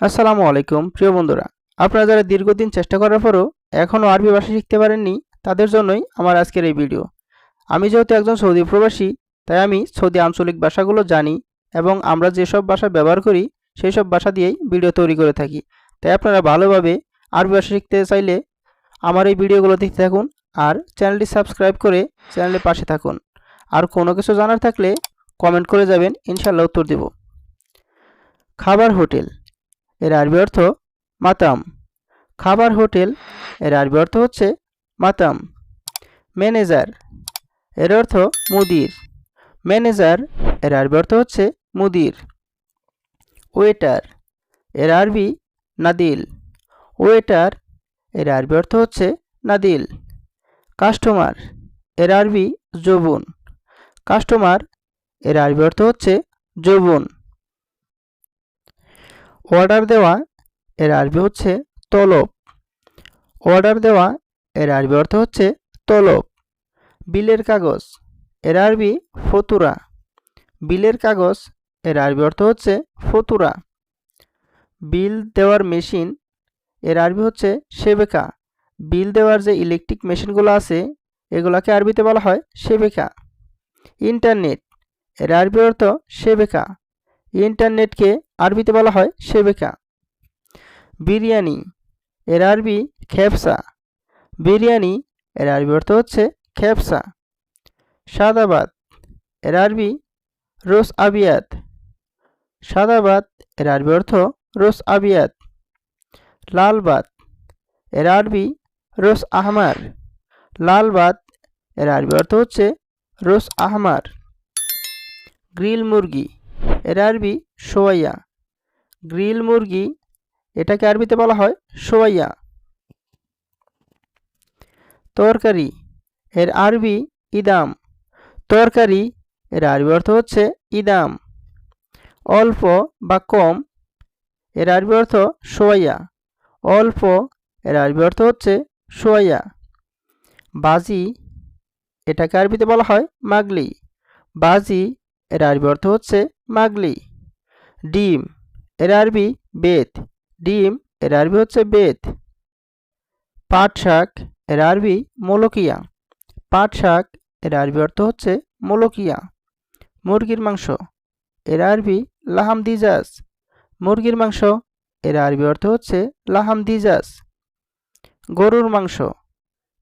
আসসালামু আলাইকুম, প্রিয় বন্ধুরা। আপনারা যারা দীর্ঘদিন চেষ্টা করার পরও এখনও আরবি ভাষা শিখতে পারেননি, তাদের জন্যই আমার আজকের এই ভিডিও। আমি যেহেতু একজন সৌদি প্রবাসী, তাই আমি সৌদি আঞ্চলিক ভাষাগুলো জানি এবং আমরা যেসব ভাষা ব্যবহার করি সেই সব ভাষা দিয়েই ভিডিও তৈরি করে থাকি। তাই আপনারা ভালোভাবে আরবি ভাষা শিখতে চাইলে আমার এই ভিডিওগুলো দেখতে থাকুন আর চ্যানেলটি সাবস্ক্রাইব করে চ্যানেলের পাশে থাকুন। আর কোনো কিছু জানার থাকলে কমেন্ট করে যাবেন ইনশাল্লাহ উত্তর দেব। খাবার হোটেল। এর আরবি অর্থ মাতাম। খাবার হোটেল, এর আরবি অর্থ হচ্ছে মাতাম। ম্যানেজার, এর অর্থ মুদির। ম্যানেজার, এর আরবি অর্থ হচ্ছে মুদির। ওয়েটার, এর আরবি নাদিল। ওয়েটার, এর আরবি অর্থ হচ্ছে নাদিল। কাস্টমার, এর আরবি যৌবন। কাস্টমার, এর আরবি অর্থ হচ্ছে যৌবন। অর্ডার দেওয়া, এর আরবি হচ্ছে তলব। অর্ডার দেওয়া, এর আরবি অর্থ হচ্ছে তলব। বিলের কাগজ, এর আরবি ফতুরা। বিলের কাগজ, এর আরবি অর্থ হচ্ছে ফতুরা। বিল দেওয়ার মেশিন, এর আরবি হচ্ছে সেবেকা। বিল দেওয়ার যে ইলেকট্রিক মেশিনগুলো আছে, এগুলোকে আরবিতে বলা হয় সেবেকা। ইন্টারনেট, এর আরবি অর্থ সেবেকা। ইন্টারনেটকে আরবিতে বলা হয় সেবেকা। বিরিয়ানি, এর আরবি খেপসা। বিরিয়ানি, এর আরবি অর্থ হচ্ছে খেপসা। সাদাবাদ, এর আরবি রোস আবিয়াত। সাদাবাদ, এর আরবি অর্থ রোস আবিয়াত। লালবাত এর আরবি রোস আহমার। লালবাত এর আরবি অর্থ হচ্ছে রোস আহমার। গ্রিল মুরগি এর আরবি সোয়াইয়া গ্রিল মুরগি, এটাকে আরবিতে বলা হয় সোয়াইয়া তরকারি, এর আরবি ইদাম। তরকারি, এর আরবি অর্থ হচ্ছে ইদাম। অল্প বা কম, এর আরবি অর্থ সোয়াইয়া অল্প, এর আরবি অর্থ হচ্ছে সোয়াইয়া বাজি, এটাকে আরবিতে বলা হয় মাগলি। বাজি, এর আরবি অর্থ হচ্ছে মাগলি। ডিম, এর আরবি বেত। ডিম, এর আরবি হচ্ছে বেত। পাট শাক এর আরবি মোলকিয়া। পাট শাক এর আরবি অর্থ হচ্ছে মোলকিয়া। মুরগির মাংস, এর আরবি লাহাম দিজাস মুরগির মাংস, এর আরবি অর্থ হচ্ছে লাহাম দিজাস গরুর মাংস,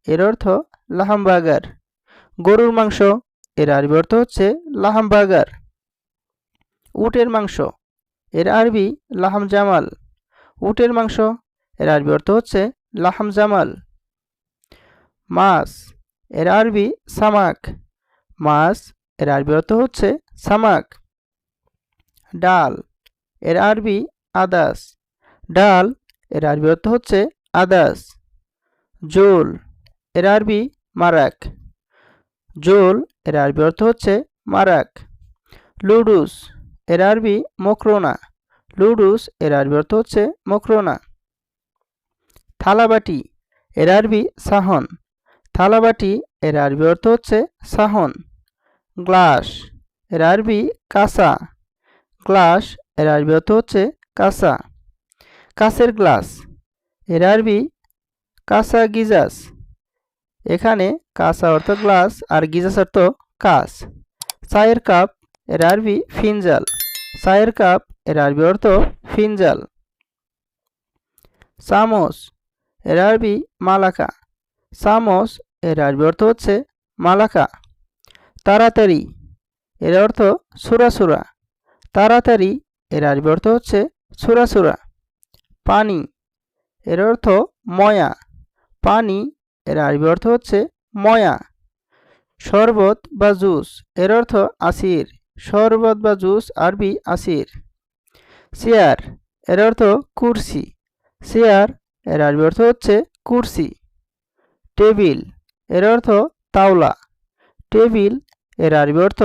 এর অর্থ লাহাম বাগার গরুর মাংস, এর আরবি অর্থ হচ্ছে লাহাম বাগার উটের মাংস। এর আরবি লাহাম জামাল। উটের মাংস, এর আরবি অর্থ হচ্ছে লাহাম জামাল। মাছ, এর আরবি সামাক। মাছ, এর আরবি অর্থ হচ্ছে সামাক। ডাল, এর আরবি আদাস। ডাল, এর আরবি অর্থ হচ্ছে আদাস। জোল, এর আরবি মারাক। জোল, এর আরবি অর্থ হচ্ছে মারাক। লুডুস এর আরবি মকরোনা। লুডুস এর আরবি অর্থ হচ্ছে মকরোনা। থালাবাটি এর আরবি সাহন। থালাবাটি এর আরবি অর্থ হচ্ছে সাহন। গ্লাস এর আরবি কাঁসা। গ্লাস এর আরবি অর্থ হচ্ছে কাঁসা। কাঁচের গ্লাস এর আরবি কাঁসা গিজাস। এখানে কাঁসা অর্থ গ্লাস আর গিজাস অর্থ কাস। চায়ের কাপ এর আরবি ফিনজাল। চায়ের কাপ, এর আরবি অর্থ ফিনজাল। চামচ, এর আরবি মালাকা। চামচ, এর আরবি অর্থ হচ্ছে মালাকা। তাড়াতাড়ি, এর অর্থ সুরা তাড়াতাড়ি, এর আরবি অর্থ হচ্ছে সুরা পানি, এর অর্থ ময়া। পানি, এর আরবি অর্থ হচ্ছে ময়া। শরবত বা জুস, এর অর্থ আসির। শরবত বা জুস আরবি আসির। চেয়ারের অর্থ কুরসি। চেয়ারের আরবি অর্থ হচ্ছে কুরসি। টেবিল, এর অর্থ তাওলা। টেবিল, এর আরবি অর্থ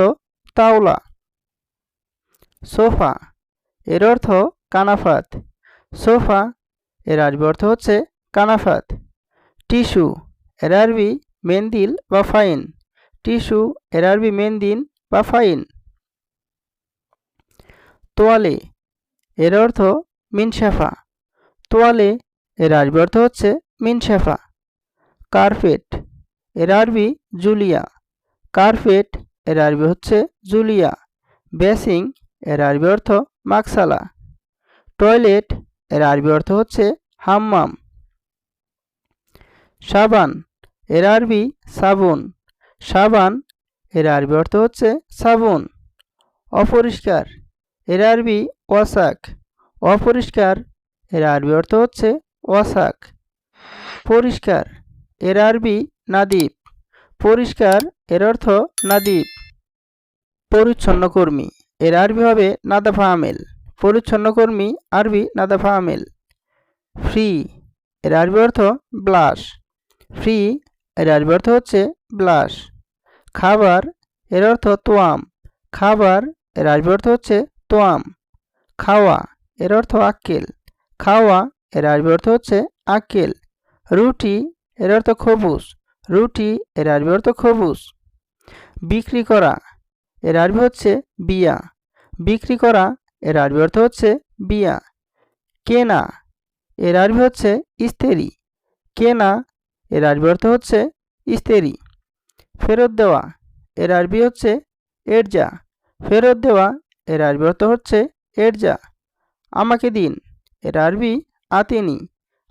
তাওলা। সোফা, এর অর্থ কানাফাত। সোফা, এর আরবি অর্থ হচ্ছে কানাফাত। টিস্যু, এর আরবি মেন্দিল বা ফাইন। টিস্যু, এর আরবি মেন্দিন বা ফাইন। তোয়ালে। এর অর্থ মিনসাফা তোয়ালে এর আরবি অর্থ হচ্ছে মিনসাফা কার্পেট এর আরবি জুলিয়া। কার্পেট এর আরবি হচ্ছে জুলিয়া। বেসিং এর আরবি অর্থ মাকসালা। টয়লেট এর আরবি অর্থ হচ্ছে হাম্মাম। সাবান এর আরবি সাবুন। সাবান এর আরবি অর্থ হচ্ছে সাবুন। অপরিষ্কার এর আরবি ওয়াসাক, অপরিষ্কার, এর আরবি অর্থ হচ্ছে ওয়াসাক। পরিষ্কার, এর আরবি নাদিব, পরিষ্কার, এর অর্থ নাদিব। পরিচ্ছন্ন কর্মী, এর আরবি হবে নাদাফা আমেল, পরিচ্ছন্ন কর্মী, আরবি নাদাফা আমেল। ফ্রি, এর আরবি অর্থ ব্লাশ, ফ্রি, এর আরবি অর্থ হচ্ছে ব্লাশ। খাবার, এর অর্থ তোয়াম, খাবার, এর আরবি অর্থ হচ্ছে তোয়াম। খাওয়া, এর অর্থ আক্কেল। খাওয়া, এর আরবি অর্থ হচ্ছে আক্কেল। রুটি, এর অর্থ খবুস। রুটি, এর আরবি অর্থ খবুস। বিক্রি করা, এর আরবি হচ্ছে বিয়া। বিক্রি করা, এর আরবি অর্থ হচ্ছে বিয়া। কেনা, এর আরবি হচ্ছে ইস্তেরি। কেনা, এর আরবি অর্থ হচ্ছে ইস্তেরি। ফেরত দেওয়া, এর আরবি হচ্ছে এরজা। ফেরত দেওয়া এর আরবি অর্থ হচ্ছে এরজা আমাকে দিন। এর আরবি আতেনি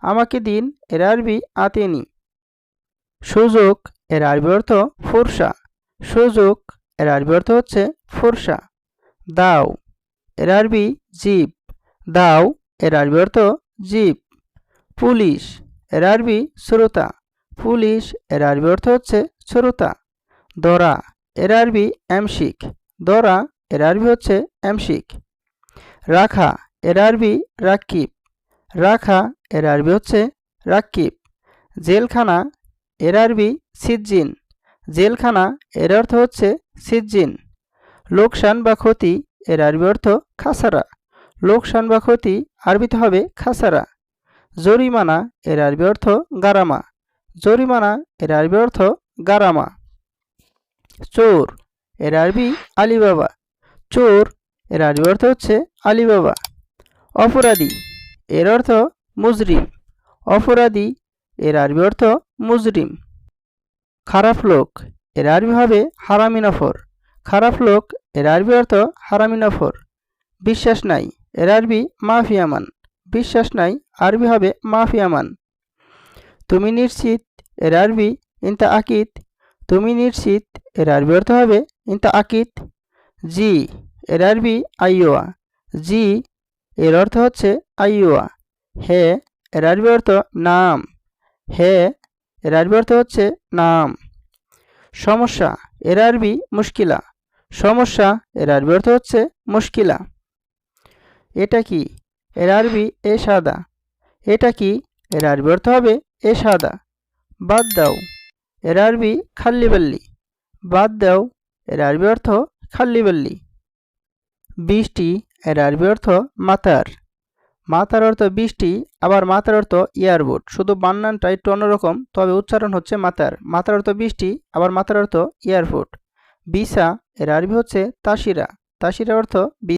আমাকে দিন। এর আরবি আতেনি সুযোগ। এর আরবি অর্থ, ফুরসা। সুযোগ। এর আরবি অর্থ হচ্ছে, ফুরসা। দাও। এর আরবি জিপ দাও। এর আরবি অর্থ জিপ পুলিশ। এর আরবি, শ্রোতা। পুলিশ। এর আরবি অর্থ হচ্ছে, শ্রোতা। দরা। এর আরবি, এমশিক। দরা এর আরবি হচ্ছে এমশিক। রাখা এর আরবি রাকিব রাখা এর আরবি হচ্ছে রাকিব জেলখানা এর আরবি সিজ্জিন। জেলখানা এর অর্থ হচ্ছে সিজ্জিন। লোকসান বা ক্ষতি এর আরবি অর্থ খাসারা। লোকসান বা ক্ষতি আরবিতে হবে খাসারা। জরিমানা এর আরবি অর্থ গারামা। জরিমানা এর আরবি অর্থ গারামা। চোর এর আরবি আলিবাবা। চোর, এর আরবি অর্থ হচ্ছে আলিবাবা। অপরাধী, এর অর্থ মুজরিম। অপরাধী, এর আরবি অর্থ মুজরিম। খারাপ লোক, এর আরবি হবে হারামি নফর। খারাপ লোক, এর আরবি অর্থ হারামি নফর। বিশ্বাস নাই, এর আরবি মাফিয়ামান। বিশ্বাস নাই, আরবি হবে মাফিয়ামান। তুমি নিশ্চিত, এর আরবি ইনতা আকিদ। তুমি নিশ্চিত, এর আরবি অর্থ হবে ইনতা আকিদ। জি, এর আরবি আইয়োয়া। জি, এর অর্থ হচ্ছে আইয়োয়া। হে, এর আরবি অর্থ নাম। হে, এর আরবি অর্থ হচ্ছে নাম। সমস্যা, এর আরবি মুশকিলা। সমস্যা, এর আরবি অর্থ হচ্ছে মুশকিলা। এটা কি? এর আরবি এ সাদা। এটা কি? এর আরবি অর্থ হবে এ সাদা। বাদ দাও। এর আরবি খাল্লি বাল্লি বাদ দাও। এর আরবি অর্থ খাল্লি বাল্লি। বৃষ্টি এর আরবি অর্থ মাথার। মাথার অর্থ বৃষ্টি আবার মাথার অর্থ ইয়ারবোট। শুধু বান্নানটা একটু অন্যরকম, তবে উচ্চারণ হচ্ছে মাথার। মাথার অর্থ বৃষ্টি আবার মাথার অর্থ এয়ারপোর্ট বিসা এর আরবি হচ্ছে তাসিরা। তাসিরা অর্থ